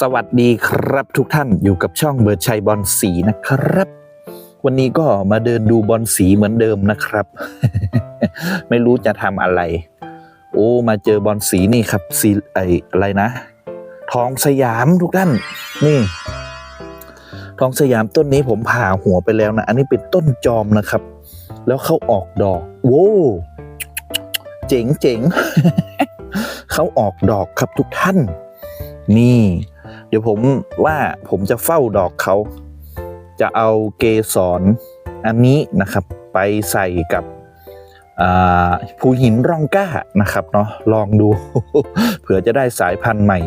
สวัสดีครับทุกท่านอยู่กับช่องเบิร์ดชัยบอลสีนะครับ วันนี้ก็มาเดินดูบอลสีเหมือนเดิมนะครับ ไม่รู้จะทำอะไร โอ้มาเจอบอลสีนี่ครับสีไออะไรนะ ทองสยามทุกท่าน นี่ ทองสยามต้นนี้ผมผ่าหัวไปแล้วนะ อันนี้เป็นต้นจอมนะครับ แล้วเขาออกดอก โว้เจ๋งเจ๋งเขาออกดอกครับทุกท่าน นี่ เดี๋ยวผมว่าผมจะเฝ้าดอกเขา จะเอาเกสรอันนี้นะครับไปใส่กับภูหินร่องก้านะครับเนาะลองดู เผื่อจะได้สายพันธุ์ใหม่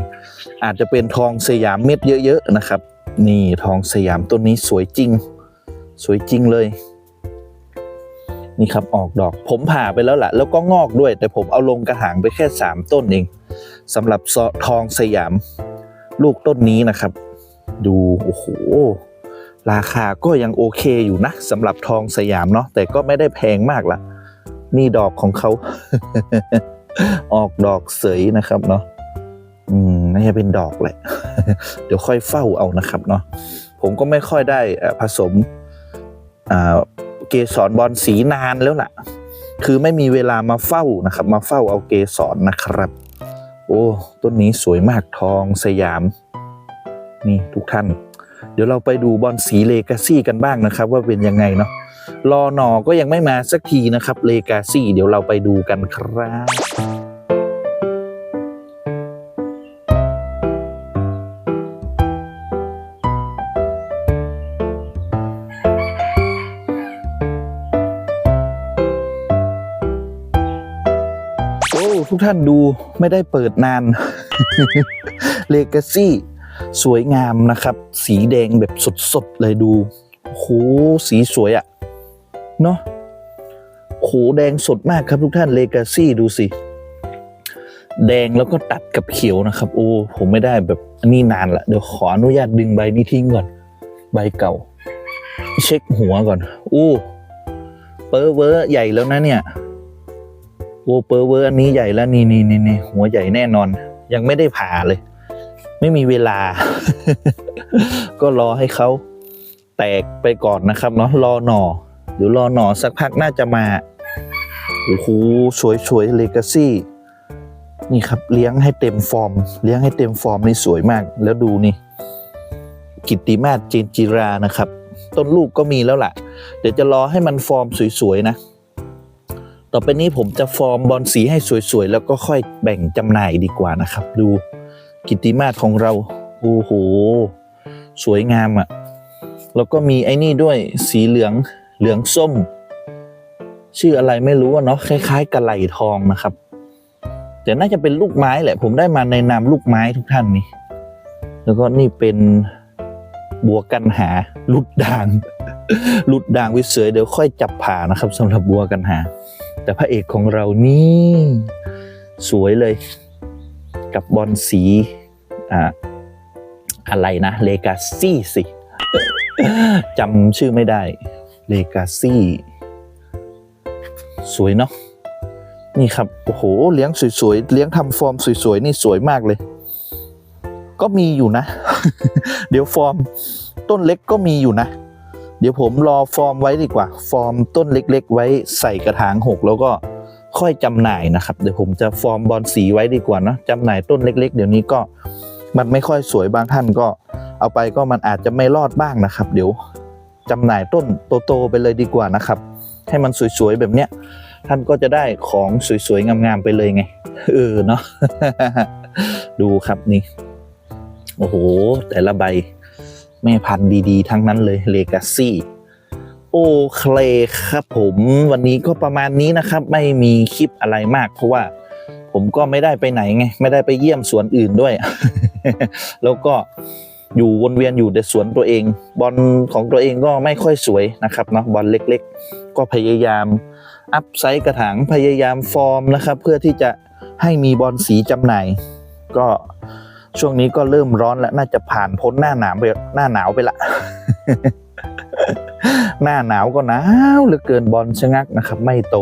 อาจจะเป็นทองสยามเม็ดเยอะๆนะครับ นี่ทองสยามต้นนี้สวยจริง สวยจริงเลย นี่ครับออกดอก ผมผ่าไปแล้วล่ะ แล้วก็งอกด้วย แต่ผมเอาลงกระถางไปแค่ 3 ต้นเองสำหรับทองสยาม ลูกต้นนี้นะครับ ดูโอ้โหราคาก็ยังโอเคอยู่นะสำหรับทองสยามเนาะแต่ก็ไม่ได้แพงมากละนี่ดอกของเขา ออกดอกเสยนะครับเนาะอืมน่าจะเป็นดอกแหละ เดี๋ยวค่อยเฝ้าเอานะครับเนาะผมก็ไม่ค่อยได้ผสมเกสรบอลสีนานแล้วล่ะ คือไม่มีเวลามาเฝ้านะครับ มาเฝ้าเอาเกสรนะครับ โอ้ต้นนี้สวยมากทองสยาม นี่ทุกท่าน เดี๋ยวเราไปดูบอลสีเลกาซี่กันบ้างนะครับ ว่าเป็นยังไงเนาะรอหนอก็ยังไม่มาสักทีนะครับเลกาซี่เดี๋ยวเราไปดูกันครับ ทุกท่านดูไม่ได้เปิดนานเลกาซี่สวยงามนะครับ สีแดงแบบสดๆเลยดูโหสีสวยอะ่ะ เนาะโหแดงสดมากครับทุกท่านเลกาซี่ดูสิ แดงแล้วก็ตัดกับเขียวนะครับ โอ้ผมไม่ได้แบบนนี้นานละเดี๋ยวขออนุญาตดึงใบนี้ทิ้งก่อน ใบเก่า เช็คหัวก่อน โอ้เปอร์เวอร์ใหญ่แล้วนะเนี่ย โอเปอร์เวอร์อันนี้ใหญ่แล้วนี่นี่นี่นี่หัวใหญ่แน่นอน ยังไม่ได้ผ่าเลย ไม่มีเวลา ก็รอให้เขาแตกไปก่อนนะครับเนาะรอหนอเดี๋ยวรอหนอสักพักน่าจะมาโอ้โหสวยสวยเลกาซี่นี่ครับเลี้ยงให้เต็มฟอร์ม เลี้ยงให้เต็มฟอร์มนี่สวยมาก แล้วดูนี่ กิตติมาศเจนจิรานะครับ ต้นลูกก็มีแล้วล่ะ เดี๋ยวจะรอให้มันฟอร์มสวยๆนะ ต่อไปนี้ผมจะฟอร์มบอลสีให้สวยๆ แล้วก็ค่อยแบ่งจำหน่ายดีกว่านะครับ ดูกิตติมาศของเรา โอ้โห สวยงามอะ่ะ แล้วก็มีไอ้นี่ด้วยสีเหลืองเหลืองส้ม ชื่ออะไรไม่รู้อะเนาะคล้าย ๆกระไหลทองนะครับ แต่น่าจะเป็นลูกไม้แหละ ผมได้มาในนามลูกไม้ทุกท่านนี่แล้วก็นี่เป็นบัวกันหาลุดด่างลุดด่างวิเศษเดี๋ยวค่อยจับผ่านะครับสำหรับบัวกันหา แต่พระเอกของเรานี่ สวยเลย กับบอลสีอ่าอะไรนะเลกาซี่สิจำชื่อไม่ได้เลกาซี่สวยเนาะนี่ครับ โอ้โห เลี้ยงสวยๆ เลี้ยงทำฟอร์มสวยๆ นี่สวยมากเลย ก็มีอยู่นะ เดี๋ยวฟอร์มต้นเล็กก็มีอยู่นะ เดี๋ยวผมรอฟอร์มไว้ดีกว่า ฟอร์มต้นเล็ก ๆ ไว้ใส่กระถางหกแล้วก็ค่อยจำหน่ายนะครับ เดี๋ยวผมจะฟอร์มบอลสีไว้ดีกว่านะจำหน่ายต้นเล็ก ๆ เดี๋ยวนี้ก็มันไม่ค่อยสวยบางท่านก็ เอาไปก็มันอาจจะไม่รอดบ้างนะครับ เดี๋ยวจำหน่ายต้นโตๆไปเลยดีกว่านะครับ ให้มันสวยๆแบบเนี้ยท่านก็จะได้ของสวยๆงามๆไปเลยไงเออเนาะดูครับนี่ โอ้โห แต่ละใบ แม่พันธุ์ดีๆ ทั้งนั้นเลยเลกาซี่โอเคครับผมวันนี้ก็ประมาณนี้นะครับ ไม่มีคลิปอะไรมาก เพราะว่าผมก็ไม่ได้ไปไหนไง ไม่ได้ไปเยี่ยมสวนอื่นด้วย แล้วก็อยู่วนเวียนอยู่แต่สวนตัวเอง บอลของตัวเองก็ไม่ค่อยสวยนะครับเนาะบอลเล็กๆ ก็พยายามอัพไซส์กระถางพยายามฟอร์มนะครับ เพื่อที่จะให้มีบอลสีจำหน่าย ก็ ช่วงนี้ก็เริ่มร้อนแล้วน่าจะผ่านพ้นหน้าหนาวไปหน้าหนาวไปละ หน้าหนาวก็หนาวเหลือเกินบอลชะงักนะครับ ไม่โต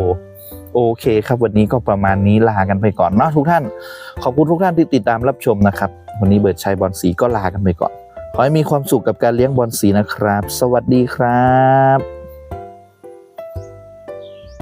โอเคครับ วันนี้ก็ประมาณนี้ลากันไปก่อนเนาะทุกท่าน ขอบคุณทุกท่านที่ติดตามรับชมนะครับ วันนี้เบิร์ดชัยบอลสีก็ลากันไปก่อน ขอให้มีความสุขกับการเลี้ยงบอลสีนะครับ สวัสดีครับ